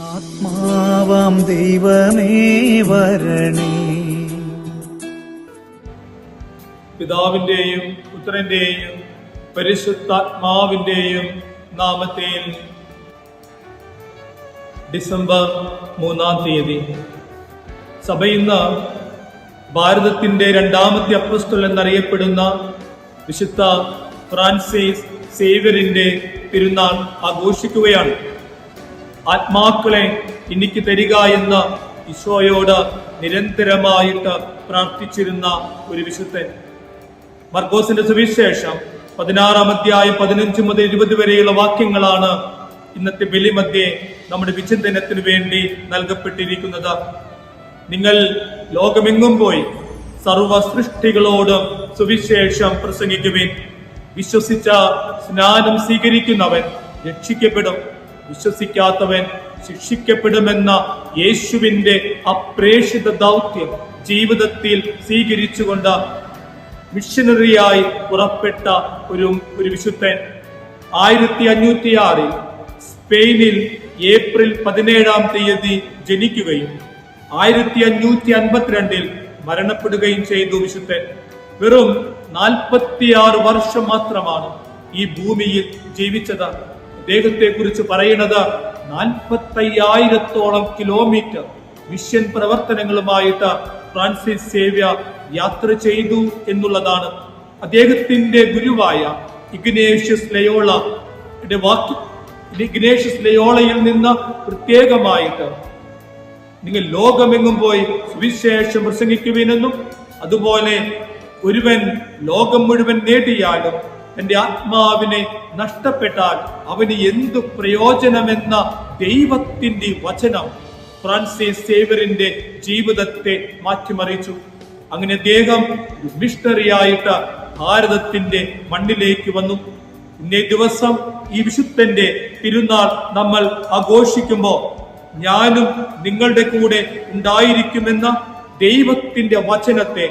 ആത്മാവാം ദൈവമേ വരണേ. പിതാവിന്റെയും പുത്രന്റെയും പരിശുദ്ധാത്മാവിന്റെയും നാമത്തിൽ ഡിസംബർ മൂന്നാം തീയതി. സഭ ഇന്ന് ഭാരതത്തിന്റെ രണ്ടാമത്തെ അപ്പസ്തൽ എന്നറിയപ്പെടുന്ന വിശുദ്ധ ഫ്രാൻസിസ് സേവ്യറിന്റെ തിരുനാൾ ആഘോഷിക്കുകയാണ്. ആത്മാക്കളെ എനിക്ക് തരിക എന്ന് ഈശോയോട് നിരന്തരമായിട്ട് പ്രാർത്ഥിച്ചിരുന്ന ഒരു വിശുദ്ധൻ. മർഗോസിന്റെ സുവിശേഷം പതിനാറാം അധ്യായം പതിനഞ്ച് മുതൽ ഇരുപത് വരെയുള്ള വാക്യങ്ങളാണ് ഇന്നത്തെ ബലിമധ്യേ നമ്മുടെ വിചിന്തനത്തിന് വേണ്ടി നൽകപ്പെട്ടിരിക്കുന്നത്. നിങ്ങൾ ലോകമെങ്ങും പോയി സർവ സൃഷ്ടികളോടും സുവിശേഷം പ്രസംഗിക്കുവിൻ. വിശ്വസിച്ച സ്നാനം സ്വീകരിക്കുന്നവൻ രക്ഷിക്കപ്പെടും. വിശ്വസിക്കാത്തവൻ ശിക്ഷിക്കപ്പെടുമെന്ന യേശുവിന്റെ അപ്രേക്ഷിത ദൗത്യം ജീവിതത്തിൽ സ്വീകരിച്ചുകൊണ്ട് മിഷനറിയായി പുറപ്പെട്ട ഒരു ഒരു വിശുദ്ധൻ. ആയിരത്തി അഞ്ഞൂറ്റി ആറിൽ സ്പെയിനിൽ ഏപ്രിൽ പതിനേഴാം തീയതി ജനിക്കുകയും ആയിരത്തി അഞ്ഞൂറ്റി അൻപത്തിരണ്ടിൽ മരണപ്പെടുകയും ചെയ്തു വിശുദ്ധൻ. വെറും നാൽപ്പത്തിയാറ് വർഷം മാത്രമാണ് ഈ ഭൂമിയിൽ ജീവിച്ചത്. അദ്ദേഹത്തെ കുറിച്ച് പറയുന്നത് നാൽപ്പത്തയ്യായിരത്തോളം കിലോമീറ്റർ മിഷൻ പ്രവർത്തനങ്ങളുമായിട്ട് ഫ്രാൻസിസ് സേവ്യ യാത്ര ചെയ്തു എന്നുള്ളതാണ്. അദ്ദേഹത്തിന്റെ ഗുരുവായ ഇഗ്നേഷ്യസ് ലയോള വാക്യ ഇഗ്നേഷ്യസ് ലയോളയിൽ നിന്ന് പ്രത്യേകമായിട്ട് നിങ്ങൾ ലോകമെങ്ങും പോയി സുവിശേഷം പ്രസംഗിക്കുവിനെന്നും അതുപോലെ ഒരുവൻ ലോകം മുഴുവൻ നേടിയാലും തന്റെ ആത്മാവിനെ നഷ്ടപ്പെട്ടാൽ അവന് എന്തു പ്രയോജനമെന്ന ദൈവത്തിന്റെ വചനം ഫ്രാൻസിസ് സേവറിന്റെ ജീവിതത്തെ മാറ്റിമറിച്ചു. അങ്ങനെ അദ്ദേഹം മിഷണറിയായിട്ട് ഭാരതത്തിന്റെ മണ്ണിലേക്ക് വന്നു. ഇന്നേ ദിവസം ഈ വിശുദ്ധന്റെ തിരുനാൾ നമ്മൾ ആഘോഷിക്കുമ്പോൾ ഞാനും നിങ്ങളുടെ കൂടെ ഉണ്ടായിരിക്കുമെന്ന ദൈവത്തിന്റെ വചനത്തെ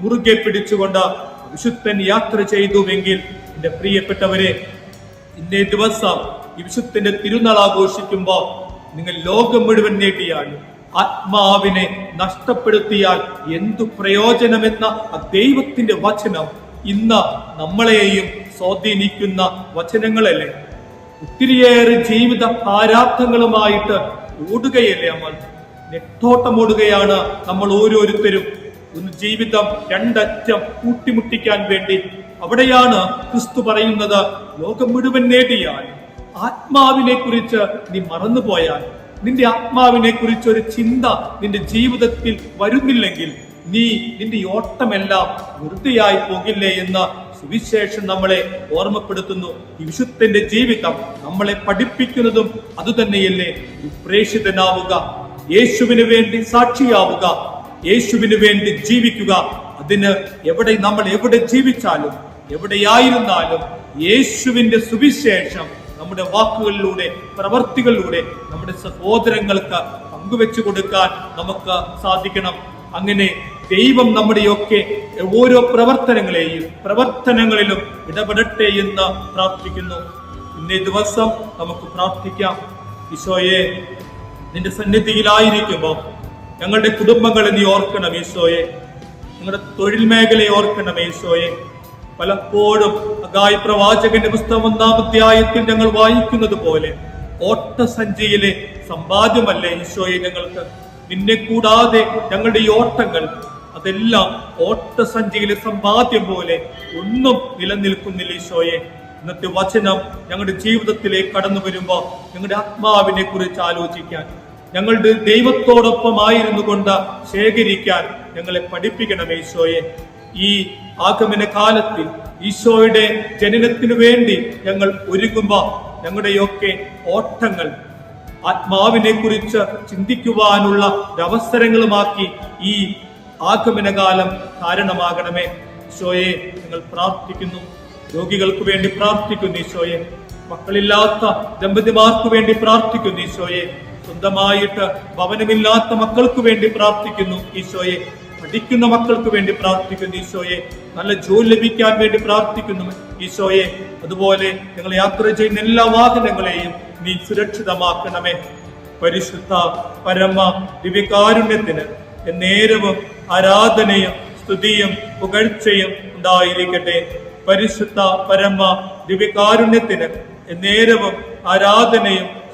മുറുകെ പിടിച്ചുകൊണ്ട് വിശുദ്ധൻ യാത്ര ചെയ്തുവെങ്കിൽ എന്റെ പ്രിയപ്പെട്ടവരെ ഇന്നേ ദിവസം വിശുദ്ധന്റെ തിരുനാൾ ആഘോഷിക്കുമ്പോൾ നിങ്ങൾ ലോകം മുഴുവൻ നേടിയാണ് ആത്മാവിനെ നഷ്ടപ്പെടുത്തിയാൽ എന്തു പ്രയോജനമെന്ന ആ ദൈവത്തിന്റെ വചനം ഇന്ന് നമ്മളെയും സ്വാധീനിക്കുന്ന വചനങ്ങളല്ലേ? ഒത്തിരിയേറെ ജീവിത ഭാരാർത്ഥങ്ങളുമായിട്ട് ഓടുകയല്ലേ നമ്മൾ? നെട്ടോട്ടം ഓടുകയാണ് നമ്മൾ ഓരോരുത്തരും. ഒന്ന് ജീവിതം രണ്ടറ്റം കൂട്ടിമുട്ടിക്കാൻ വേണ്ടി അവിടെയാണ് ക്രിസ്തു പറയുന്നത് ലോകം മുഴുവൻ നേടിയാൽ ആത്മാവിനെ കുറിച്ച് നീ മറന്നുപോയാൽ നിന്റെ ആത്മാവിനെ കുറിച്ച് ഒരു ചിന്ത നിന്റെ ജീവിതത്തിൽ വരുന്നില്ലെങ്കിൽ നീ നിന്റെ ഓട്ടമെല്ലാം വെറുതെയായി പോകില്ലേ എന്ന് സുവിശേഷം നമ്മളെ ഓർമ്മപ്പെടുത്തുന്നു. വിശുദ്ധന്റെ ജീവിതം നമ്മളെ പഠിപ്പിക്കുന്നതും അതുതന്നെയല്ലേ. പ്രേഷിതനാവുക യേശുവിന് വേണ്ടി സാക്ഷിയാവുക യേശുവിന് വേണ്ടി ജീവിക്കുക. അതിന് എവിടെ നമ്മൾ എവിടെ ജീവിച്ചാലും എവിടെയായിരുന്നാലും യേശുവിന്റെ സുവിശേഷം നമ്മുടെ വാക്കുകളിലൂടെ പ്രവർത്തികളിലൂടെ നമ്മുടെ സഹോദരങ്ങൾക്ക് പങ്കുവെച്ചു കൊടുക്കാൻ നമുക്ക് സാധിക്കണം. അങ്ങനെ ദൈവം നമ്മുടെയൊക്കെ ഓരോ പ്രവർത്തനങ്ങളെയും പ്രവർത്തനങ്ങളിലും ഇടപെടട്ടെ എന്ന് പ്രാർത്ഥിക്കുന്നു. ഇന്നേ ദിവസം നമുക്ക് പ്രാർത്ഥിക്കാം. ഈശോയെ നിന്റെ സന്നിധിയിലായിരിക്കുമ്പോൾ ഞങ്ങളുടെ കുടുംബങ്ങളെ നീ ഓർക്കണം ഈശോയെ. ഞങ്ങളുടെ തൊഴിൽ മേഖലയെ ഓർക്കണം ഈശോയെ. പലപ്പോഴും അഗായി പ്രവാചകന്റെ പുസ്തകം ഒന്നാം അധ്യായത്തിൽ ഞങ്ങൾ വായിക്കുന്നത് പോലെ ഓട്ടസഞ്ചിയിലെ സമ്പാദ്യമല്ലേ ഈശോയെ ഞങ്ങൾക്ക്? നിന്നെ കൂടാതെ ഞങ്ങളുടെ ഈ ഓട്ടങ്ങൾ അതെല്ലാം ഓട്ടസഞ്ചിയിലെ സമ്പാദ്യം പോലെ ഒന്നും നിലനിൽക്കുന്നില്ല ഈശോയെ. ഇന്നത്തെ വചനം ഞങ്ങളുടെ ജീവിതത്തിലേക്ക് കടന്നു വരുമ്പോൾ ഞങ്ങളുടെ ആത്മാവിനെ കുറിച്ച് ആലോചിക്കാൻ ഞങ്ങളുടെ ദൈവത്തോടൊപ്പം ആയിരുന്നു കൊണ്ട് ശേഖരിക്കാൻ ഞങ്ങളെ പഠിപ്പിക്കണം ഈശോയെ. ഈ ആഗമന കാലത്തിൽ ഈശോയുടെ ജനനത്തിനു വേണ്ടി ഞങ്ങൾ ഒരുങ്ങുമ്പോ ഞങ്ങളുടെയൊക്കെ ഓട്ടങ്ങൾ ആത്മാവിനെ കുറിച്ച് ചിന്തിക്കുവാനുള്ള ഒരവസരങ്ങളുമാക്കി ഈ ആഗമനകാലം കാരണമാകണമേ. ഈശോയെ ഞങ്ങൾ പ്രാർത്ഥിക്കുന്നു. രോഗികൾക്ക് വേണ്ടി പ്രാർത്ഥിക്കുന്നു ഈശോയെ. മക്കളില്ലാത്ത ദമ്പതിമാർക്ക് വേണ്ടി പ്രാർത്ഥിക്കുന്നു ഈശോയെ. സ്വന്തമായിട്ട് ഭവനമില്ലാത്ത മക്കൾക്ക് വേണ്ടി പ്രാർത്ഥിക്കുന്നു ഈശോയെ. പഠിക്കുന്ന മക്കൾക്ക് വേണ്ടി പ്രാർത്ഥിക്കുന്നു ഈശോയെ. നല്ല ജോലി ലഭിക്കാൻ വേണ്ടി പ്രാർത്ഥിക്കുന്നു ഈശോയെ. അതുപോലെ ഞങ്ങൾ യാത്ര ചെയ്യുന്ന എല്ലാ വാഹനങ്ങളെയും നീ സുരക്ഷിതമാക്കണമേ. പരിശുദ്ധ പരമ ദിവ്യകാരുണ്യത്തിന് നേരവും ആരാധനയും സ്തുതിയും പുകഴ്ചയും ഉണ്ടായിരിക്കട്ടെ. പരിശുദ്ധ പരമ ദിവ്യകാരുണ്യത്തിന് നേരവും ആരാധനയും